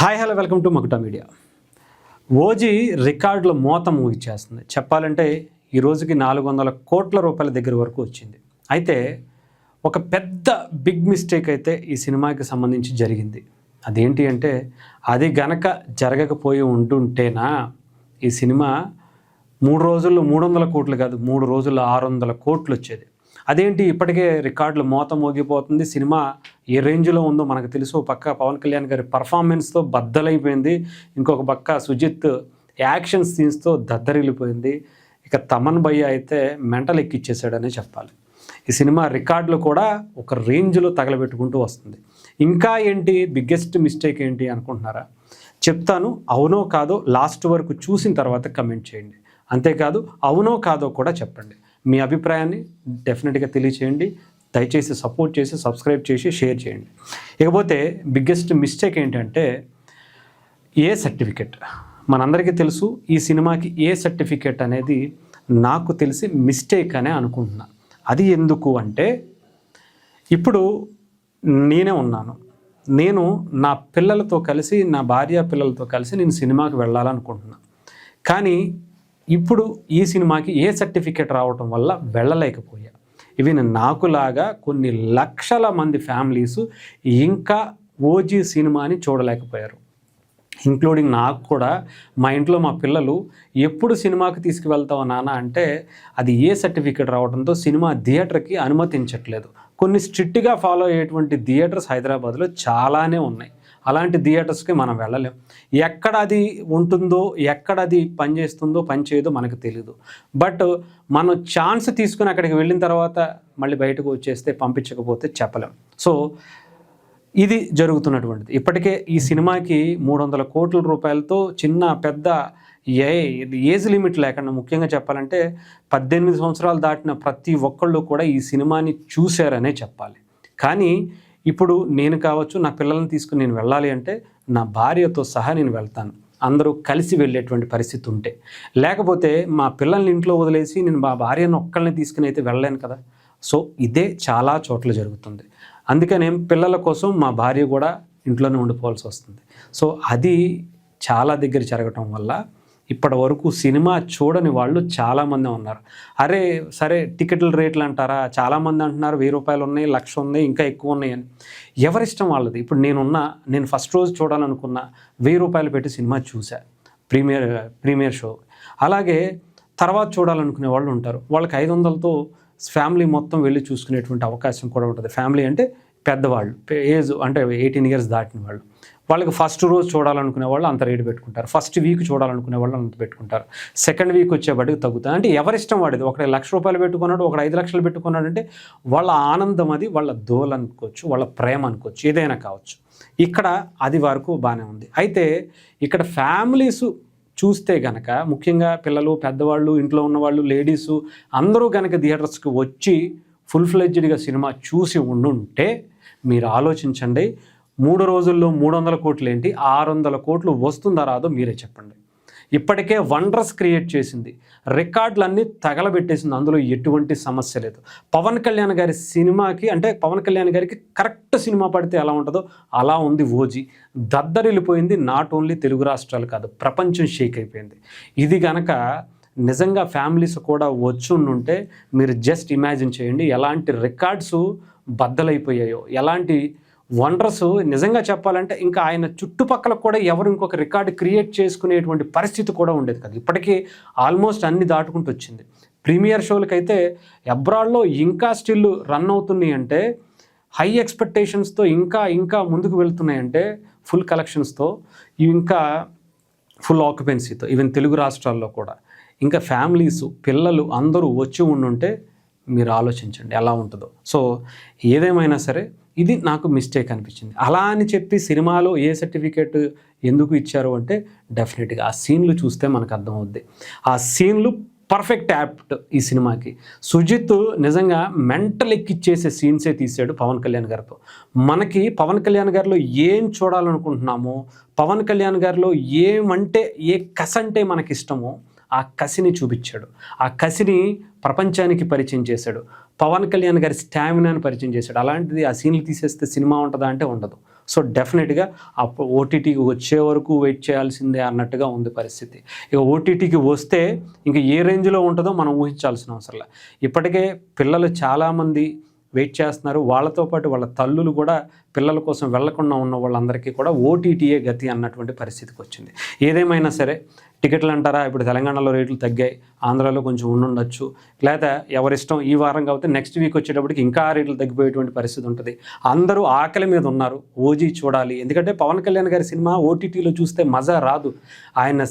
Hi hello welcome to Makuta media. OG రికార్డుల మోత ముగిచ్చేస్తుంది చెప్పాలంటే ఈ రోజుకి నాలుగు వందల కోట్ల రూపాయల దగ్గర వరకు వచ్చింది. అయితే ఒక పెద్ద బిగ్ మిస్టేక్ అయితే ఈ సినిమాకి సంబంధించి జరిగింది. అదేంటి అంటే అది గనక జరగకపోయి ఉంటుంటేనా ఈ సినిమా మూడు రోజుల్లో మూడు వందల కోట్లు కాదు మూడు రోజుల్లో ఆరు వందల కోట్లు వచ్చేది. అదేంటి ఇప్పటికే రికార్డులు మోత మోగిపోతుంది సినిమా ఏ రేంజ్లో ఉందో మనకు తెలుసు. ఓ పక్క పవన్ కళ్యాణ్ గారి పర్ఫార్మెన్స్తో బద్దలైపోయింది. ఇంకొక పక్క సుజిత్ యాక్షన్ సీన్స్తో దద్దరిల్లిపోయింది. ఇక తమన్ భయ్య అయితే మెంటల్ ఎక్కిచ్చేసాడనే చెప్పాలి. ఈ సినిమా రికార్డులు కూడా ఒక రేంజ్లో తగలబెట్టుకుంటూ వస్తుంది. ఇంకా ఏంటి? బిగ్గెస్ట్ మిస్టేక్ ఏంటి అనుకుంటున్నారా? చెప్తాను. అవునో కాదో లాస్ట్ వరకు చూసిన తర్వాత కమెంట్ చేయండి. అంతేకాదు అవునో కాదో కూడా చెప్పండి. మీ అభిప్రాయాన్ని డెఫినెట్గా తెలియచేయండి. దయచేసి సపోర్ట్ చేసి సబ్స్క్రైబ్ చేసి షేర్ చేయండి. ఇకపోతే బిగ్గెస్ట్ మిస్టేక్ ఏంటంటే ఏ సర్టిఫికెట్? మనందరికీ తెలుసు ఈ సినిమాకి ఏ సర్టిఫికెట్ అనేది నాకు తెలిసి మిస్టేక్ అనే అనుకుంటున్నా. అది ఎందుకు అంటే ఇప్పుడు నేనే ఉన్నాను. నేను నా పిల్లలతో కలిసి నా భార్య పిల్లలతో కలిసి నేను సినిమాకి వెళ్ళాలనుకుంటున్నా. కానీ ఇప్పుడు ఈ సినిమాకి ఏ సర్టిఫికేట్ రావటం వల్ల వెళ్ళలేకపోయా. ఇవి నాకులాగా కొన్ని లక్షల మంది ఫ్యామిలీస్ ఇంకా ఓజీ సినిమాని చూడలేకపోయారు. ఇంక్లూడింగ్ నాకు కూడా మా ఇంట్లో మా పిల్లలు ఎప్పుడు సినిమాకి తీసుకువెళ్తావు నాన్న అంటే అది ఏ సర్టిఫికేట్ రావడంతో సినిమా థియేటర్కి అనుమతించట్లేదు. కొన్ని స్ట్రిక్ట్గా ఫాలో అయ్యేటువంటి థియేటర్స్ హైదరాబాద్లో చాలానే ఉన్నాయి. అలాంటి థియేటర్స్కి మనం వెళ్ళలేం. ఎక్కడ అది ఉంటుందో ఎక్కడ అది పనిచేస్తుందో పనిచేయదో మనకు తెలియదు బట్ మనం ఛాన్స్ తీసుకుని అక్కడికి వెళ్ళిన తర్వాత మళ్ళీ బయటకు వచ్చేస్తే పంపించకపోతే చెప్పలేం. సో ఇది జరుగుతున్నటువంటిది. ఇప్పటికే ఈ సినిమాకి మూడు వందల కోట్ల రూపాయలతో చిన్న పెద్ద ఏ ఏజ్ లిమిట్ లేకుండా ముఖ్యంగా చెప్పాలంటే పద్దెనిమిది సంవత్సరాలు దాటిన ప్రతి ఒక్కళ్ళు కూడా ఈ సినిమాని చూశారనే చెప్పాలి. కానీ ఇప్పుడు నేను కావచ్చు నా పిల్లల్ని తీసుకుని నేను వెళ్ళాలి అంటే నా భార్యతో సహా నేను వెళ్తాను. అందరూ కలిసి వెళ్ళేటువంటి పరిస్థితి ఉంటే. లేకపోతే మా పిల్లల్ని ఇంట్లో వదిలేసి నేను మా భార్యను ఒక్కళ్ళని తీసుకుని అయితే వెళ్ళలేను కదా. సో ఇదే చాలా చోట్ల జరుగుతుంది. అందుకనే పిల్లల కోసం మా భార్య కూడా ఇంట్లోనే ఉండిపోవాల్సి వస్తుంది. సో అది చాలా దగ్గర జరగటం వల్ల ఇప్పటి వరకు సినిమా చూడని వాళ్ళు చాలామంది ఉన్నారు. అరే సరే టికెట్ల రేట్లు అంటారా? చాలామంది అంటున్నారు వెయ్యి రూపాయలు ఉన్నాయి లక్ష ఉంది ఇంకా ఎక్కువ ఉన్నాయి అని. ఎవరిష్టం వాళ్ళది? ఇప్పుడు నేనున్న నేను ఫస్ట్ రోజు చూడాలనుకున్న వెయ్యి రూపాయలు పెట్టి సినిమా చూసా. Premiere premiere show. అలాగే తర్వాత చూడాలనుకునే వాళ్ళు ఉంటారు. వాళ్ళకి ఐదు వందలతో ఫ్యామిలీ మొత్తం వెళ్ళి చూసుకునేటువంటి అవకాశం కూడా ఉంటుంది. ఫ్యామిలీ అంటే పెద్దవాళ్ళు ఏజ్ అంటే ఎయిటీన్ ఇయర్స్ దాటిన వాళ్ళు. వాళ్ళకి ఫస్ట్ రోజు చూడాలనుకునే వాళ్ళు అంత రేటు పెట్టుకుంటారు. ఫస్ట్ వీక్ చూడాలనుకునే వాళ్ళు అంత పెట్టుకుంటారు. సెకండ్ వీక్ వచ్చేవాడికి తగ్గుతుంది. అంటే ఎవరిష్టం వాడిది? ఒకటి లక్ష రూపాయలు పెట్టుకున్నాడు ఒకటి ఐదు లక్షలు పెట్టుకున్నాడు అంటే వాళ్ళ ఆనందం అది వాళ్ళ దోలు అనుకోవచ్చు వాళ్ళ ప్రేమ అనుకోవచ్చు ఏదైనా కావచ్చు. ఇక్కడ అది వరకు బాగానే ఉంది. అయితే ఇక్కడ ఫ్యామిలీస్ చూస్తే గనక ముఖ్యంగా పిల్లలు పెద్దవాళ్ళు ఇంట్లో ఉన్నవాళ్ళు లేడీసు అందరూ గనక థియేటర్స్కి వచ్చి ఫుల్ ఫ్లెడ్జ్డ్గా సినిమా చూసి ఉండుంటే మీరు ఆలోచించండి మూడు రోజుల్లో మూడు వందల కోట్లు ఏంటి ఆరు వందల కోట్లు వస్తుందా రాదో మీరే చెప్పండి. ఇప్పటికే వండర్స్ క్రియేట్ చేసింది. రికార్డులన్నీ తగలబెట్టేసింది. అందులో ఎటువంటి సమస్య లేదు. పవన్ కళ్యాణ్ గారి సినిమాకి అంటే పవన్ కళ్యాణ్ గారికి కరెక్ట్ సినిమా పడితే ఎలా ఉంటుందో అలా ఉంది ఓజీ. దద్దరిల్లిపోయింది నాట్ ఓన్లీ తెలుగు రాష్ట్రాలు కాదు ప్రపంచం షేక్ అయిపోయింది. ఇది గనక నిజంగా ఫ్యామిలీస్ కూడా వచ్చి మీరు జస్ట్ ఇమాజిన్ చేయండి ఎలాంటి రికార్డ్స్ బద్దలైపోయాయో ఎలాంటి వండర్స్ నిజంగా చెప్పాలంటే ఇంకా ఆయన చుట్టుపక్కల కూడా ఎవరు ఇంకొక రికార్డు క్రియేట్ చేసుకునేటువంటి పరిస్థితి కూడా ఉండేది కదా. ఇప్పటికీ ఆల్మోస్ట్ అన్ని దాటుకుంటూ వచ్చింది. ప్రీమియర్ షోలకైతే అబ్రాడ్లో ఇంకా స్టిల్ రన్ అవుతున్నాయి అంటే హై ఎక్స్పెక్టేషన్స్తో ఇంకా ఇంకా ముందుకు వెళ్తున్నాయంటే ఫుల్ కలెక్షన్స్తో ఇంకా ఫుల్ ఆక్యుపెన్సీతో ఈవెన్ తెలుగు రాష్ట్రాల్లో కూడా. ఇంకా ఫ్యామిలీస్ పిల్లలు అందరూ వచ్చి ఉండుంటే మీరు ఆలోచించండి ఎలా ఉంటుందో. సో ఏదేమైనా సరే ఇది నాకు మిస్టేక్ అనిపించింది. అలా అని చెప్పి సినిమాలో ఏ సర్టిఫికేట్ ఎందుకు ఇచ్చారు అంటే డెఫినెట్గా ఆ సీన్లు చూస్తే మనకు అర్థమవుద్ది. ఆ సీన్లు పర్ఫెక్ట్ యాప్ట్ ఈ సినిమాకి. సుజిత్ నిజంగా మెంటల్ ఎక్కిచ్చేసే సీన్సే తీసాడు పవన్ కళ్యాణ్ గారితో. మనకి పవన్ కళ్యాణ్ గారిలో ఏం చూడాలనుకుంటున్నామో పవన్ కళ్యాణ్ గారిలో ఏమంటే ఏ కస అంటే మనకి ఇష్టమో ఆ కసిని చూపించాడు. ఆ కసిని ప్రపంచానికి పరిచయం చేశాడు. పవన్ కళ్యాణ్ గారి స్టామినాను పరిచయం చేశాడు. అలాంటిది ఆ సీన్లు తీసేస్తే సినిమా ఉంటుందా అంటే ఉండదు. సో డెఫినెట్గా అప్పుడు ఓటీటీకి వచ్చే వరకు వెయిట్ చేయాల్సిందే అన్నట్టుగా ఉంది పరిస్థితి. ఇక ఓటీటీకి వస్తే ఇంక ఏ రేంజ్లో ఉంటుందో మనం ఊహించాల్సిన అవసరం ఇప్పటికే పిల్లలు చాలామంది వెయిట్ చేస్తున్నారు. వాళ్ళతో పాటు వాళ్ళ తల్లులు కూడా పిల్లల కోసం వెళ్ళకుండా ఉన్న వాళ్ళందరికీ కూడా ఓటీటీఏ గతి అన్నటువంటి పరిస్థితికి వచ్చింది. ఏదేమైనా సరే టికెట్లు అంటారా? ఇప్పుడు తెలంగాణలో రేట్లు తగ్గాయి. ఆంధ్రాలో కొంచెం ఉండుండొచ్చు. లేదా ఎవరిష్టం ఈ వారం కాబట్టి నెక్స్ట్ వీక్ వచ్చేటప్పటికి ఇంకా రేట్లు తగ్గిపోయేటువంటి పరిస్థితి ఉంటుంది. అందరూ ఆకలి మీద ఉన్నారు. ఓజీ చూడాలి. ఎందుకంటే పవన్ కళ్యాణ్ గారి సినిమా ఓటీటీలో చూస్తే మజా రాదు. ఆయన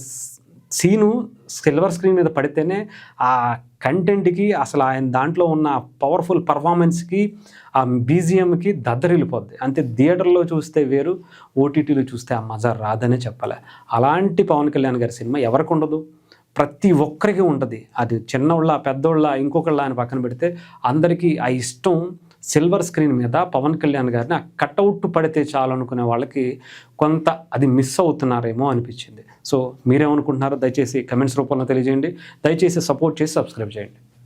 సీను సిల్వర్ స్క్రీన్ మీద పడితేనే ఆ కంటెంట్కి అసలు ఆయన దాంట్లో ఉన్న పవర్ఫుల్ పర్ఫార్మెన్స్కి ఆ బీజిఎంకి దద్దరిల్లిపోద్ది. అంతే థియేటర్లో చూస్తే వేరు ఓటీటీలో చూస్తే ఆ మజా రాదనే చెప్పాలి. అలాంటి పవన్ కళ్యాణ్ గారి సినిమా ఎవరికి ఉండదు. ప్రతి ఒక్కరికి ఉంటుంది. అది చిన్నోళ్ళ పెద్దోళ్ళ ఇంకొకళ్ళ అని పక్కన పెడితే అందరికీ ఆ ఇష్టం సిల్వర్ స్క్రీన్ మీద పవన్ కళ్యాణ్ గారిని ఆ కట్అవుట్ పడితే చాలు అనుకునే వాళ్ళకి కొంత అది మిస్ అవుతున్నారేమో అనిపించింది. సో మీరేమనుకుంటున్నారో దయచేసి కమెంట్స్ రూపంలో తెలియజేయండి. దయచేసి సపోర్ట్ చేసి సబ్స్క్రైబ్ చేయండి.